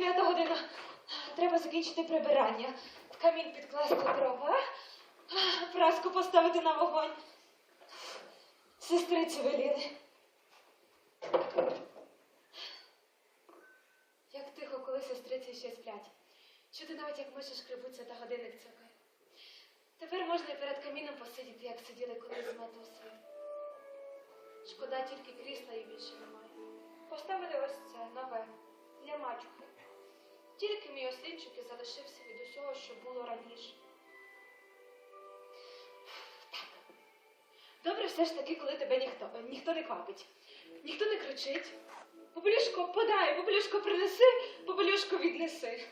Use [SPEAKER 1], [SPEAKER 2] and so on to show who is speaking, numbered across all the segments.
[SPEAKER 1] Дев'ята година. Треба закінчити прибирання. Камін підкласти дрова, праску поставити на вогонь. Сестриці веліли. Як тихо, коли сестриці ще сплять. Чути навіть, як миші шкребуться та годинник цокає. Тепер можна і перед каміном посидіти, як сиділи колись з матусею. Шкода тільки крісла і більше немає. Поставили ось це нове для мачухи. Тільки мій ослінчик і залишився від усього, що було раніше. Добре все ж таки, коли тебе ніхто, ніхто не квапить, ніхто не кричить. Попелюшко, подай, попелюшко принеси, попелюшко віднеси.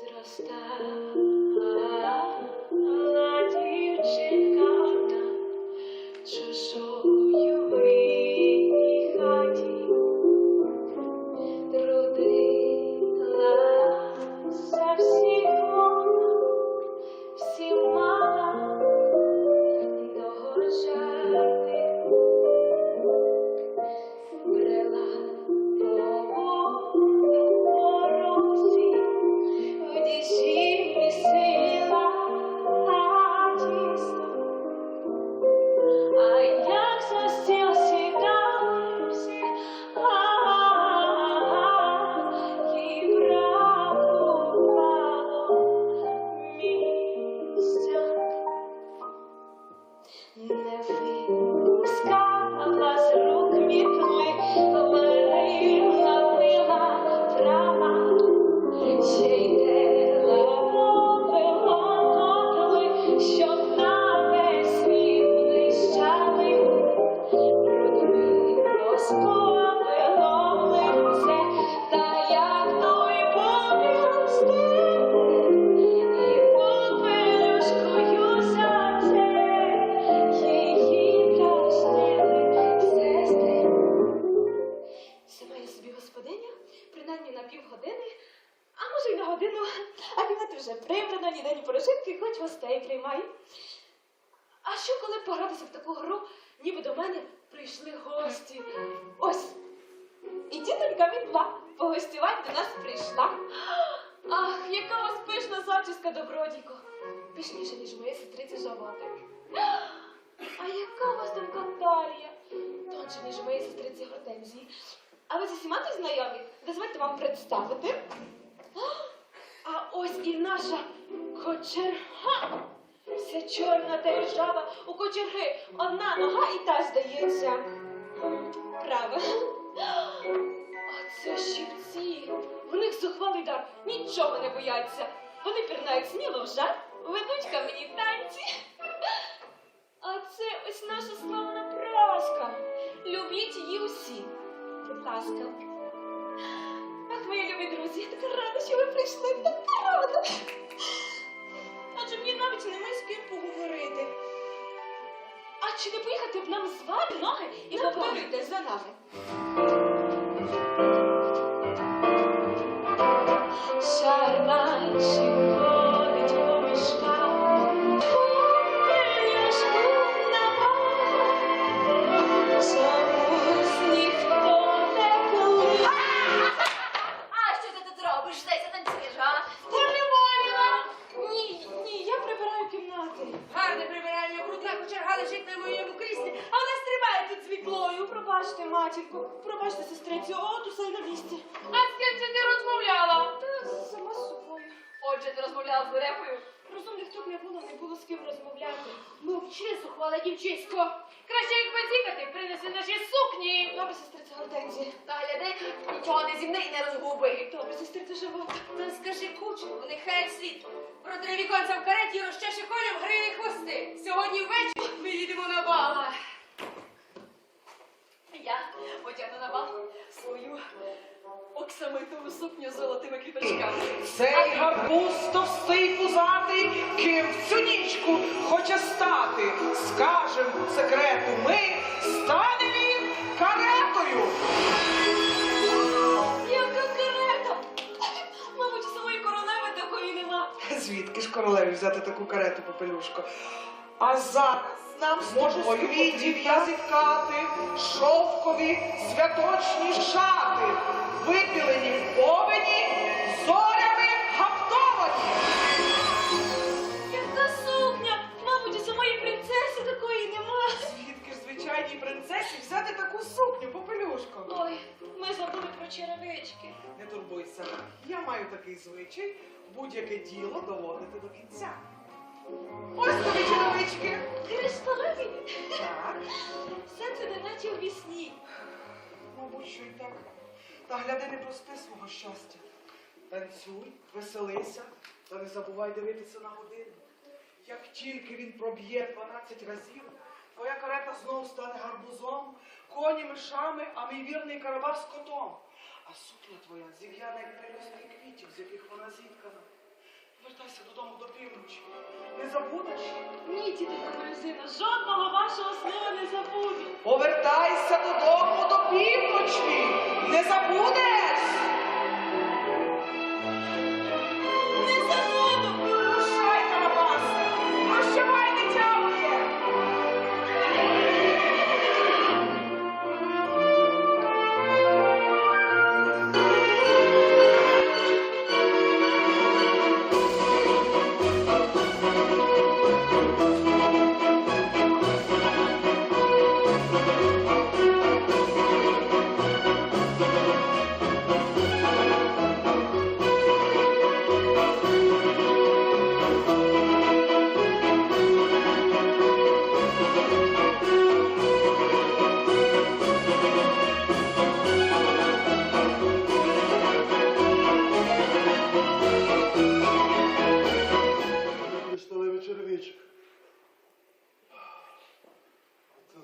[SPEAKER 1] Зростала І тітонька Мідла погостювати до нас прийшла. Ах, яка вас пишна зачіска, добродійко. Пишніше, ніж моя сестриця животик. А яка у вас тонка талія? Тонше, ніж моєї сестриці Гортензії. А ви з усіма тут знайомі? Дозвольте вам представити. А ось і наша кочерга. Вся чорна та ржава у кочерги. Одна нога і та здається. Права. Це щипці. В них зухвалий дар, нічого не бояться. Вони пірнають сміло в жар, ведуть камені танці. А це ось наша славна праска. Любіть її усі. Будь ласка. Ах, мої любі друзі, я така рада, що ви прийшли. Така рада. Адже мені навіть немає з ким поговорити. А чи не поїхати б нам звати ноги і поговорити за нами? Пробачте, матінко, пробачте, сестрицю, от усе й на місці.
[SPEAKER 2] А з ким це ти розмовляла?
[SPEAKER 1] Та сама з собою.
[SPEAKER 2] Отже, ти розмовляла з деревою.
[SPEAKER 1] Розумних тут не було, не було з ким розмовляти.
[SPEAKER 2] Мовчи, сухвала дівчисько. Краще як поцікати, принеси наші сукні.
[SPEAKER 1] Добре, сестриця Гортензія.
[SPEAKER 2] Та гляди, нічого не зімни і не розгуби.
[SPEAKER 1] Добре, сестриця живота.
[SPEAKER 3] Та скажи кучеру, нехай слід. Протри віконця в кареті розчеше колям грили хвости. Сьогодні ввечері ми їдемо на бал.
[SPEAKER 2] Я одягну на бал свою оксамитову сукню з золотими квіточками.
[SPEAKER 4] Цей гарбуз товстий пузатий, ким в цю нічку хоче стати. Скажем секрету ми, стане він каретою.
[SPEAKER 1] Яка карета! Мабуть, у самої королеви такої нема.
[SPEAKER 4] Звідки ж королеві взяти таку карету, попелюшко? А зараз Нам з квітів я зіткати шовкові святочні шати, випілені в повені, зорями гаптовані.
[SPEAKER 1] Яка сукня! Мабуть, у самої принцеси такої нема.
[SPEAKER 4] Звідки ж звичайній принцесі взяти таку сукню, попелюшко?
[SPEAKER 1] Ой, ми забули про черевички.
[SPEAKER 4] Не турбуйся, я маю такий звичай будь-яке діло доводити до кінця. Ось тобі черевички.
[SPEAKER 1] Кришталеві?
[SPEAKER 4] Так,
[SPEAKER 1] Все це неначе у вісні.
[SPEAKER 4] мабуть, що й так. Та гляди не прости свого щастя. Танцюй, веселися, та не забувай дивитися на годину. Як тільки він проб'є 12 разів, твоя карета знов стане гарбузом, коні мишами, а мій вірний карабас котом. А сукня твоя зів'яне як пелюстки квітів, з яких вона зіткана. Вертайся додому до півночі. Не забудеш?
[SPEAKER 1] Ні, тітка Березина, жодного вашого слова не забуду.
[SPEAKER 4] Повертайся додому до півночі. Не забудеш?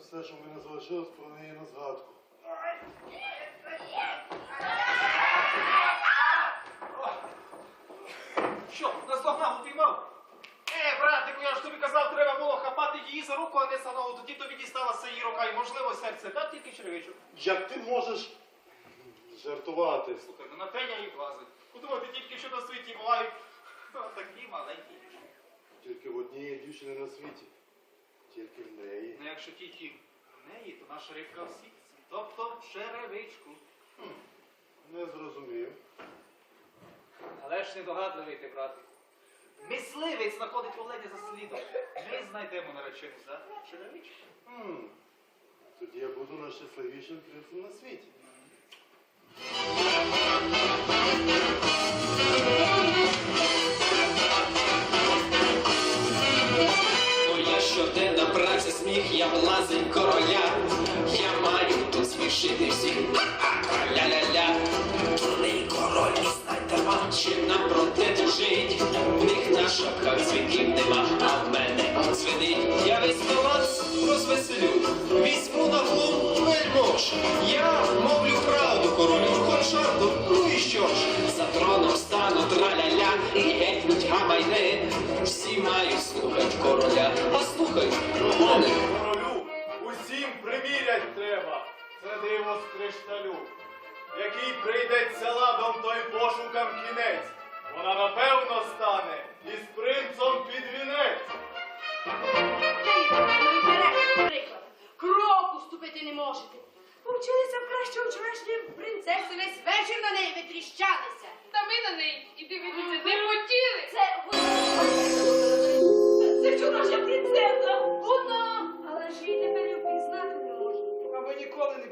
[SPEAKER 5] Все, що в мене залишилось про неї на згадку.
[SPEAKER 6] Що, наздогнав, упіймав? Е, братику, я ж тобі казав, треба було хапати її за руку, а не за ногу. Тоді тобі дісталася її рука і, можливо, серце. Та тільки червичок.
[SPEAKER 5] Як ти можеш жартувати?
[SPEAKER 6] Слухай, ну на те я і влазить. Подумати тільки, що на світі бувають ну, такі маленькі.
[SPEAKER 5] Тільки в однієї дівчини на світі. Тільки в неї.
[SPEAKER 6] Ну якщо тільки в неї, то наша рибка в сітці. Тобто черевичку.
[SPEAKER 5] Не зрозумів.
[SPEAKER 6] Але ж недогадливий ти, братику. Мисливець знаходить оленя за слідом. Ми знайдемо наречену за черевичку.
[SPEAKER 5] Хм. Тоді я буду найщасливішим принцем на світі.
[SPEAKER 7] Сміх, я влазень короля. Я маю тут смішити всіх. Ля-ля-ля. Дурний король, знайте вам, чим нам проте жить. В них на шапках дзвінків нема, а в мене дзвенить. Я весь палац розвеселю, візьму на глум вельмож. Я мовлю правду королю, хоч жарту, ну і що ж? За троном стану траля-ля і гетьнуть гамайни. Всі мають слухать короля, а слухай мене.
[SPEAKER 8] Треба. Це диво з кришталю. Який прийдеться ладом, той пошукам кінець. Вона напевно стане із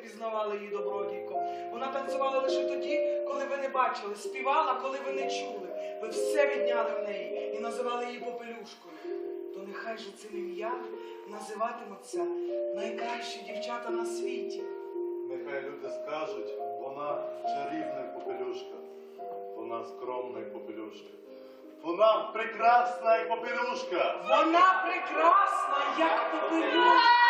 [SPEAKER 4] пізнавали її добродійко. Вона танцювала лише тоді, коли ви не бачили, співала, коли ви не чули. Ви все відняли в неї і називали її попелюшкою. То нехай же цим ім'ям називатимуться найкращі дівчата на світі.
[SPEAKER 5] Нехай люди скажуть, вона чарівна попелюшка. Вона скромна попелюшка. Вона прекрасна як попелюшка.
[SPEAKER 4] Вона прекрасна, як попелюшка.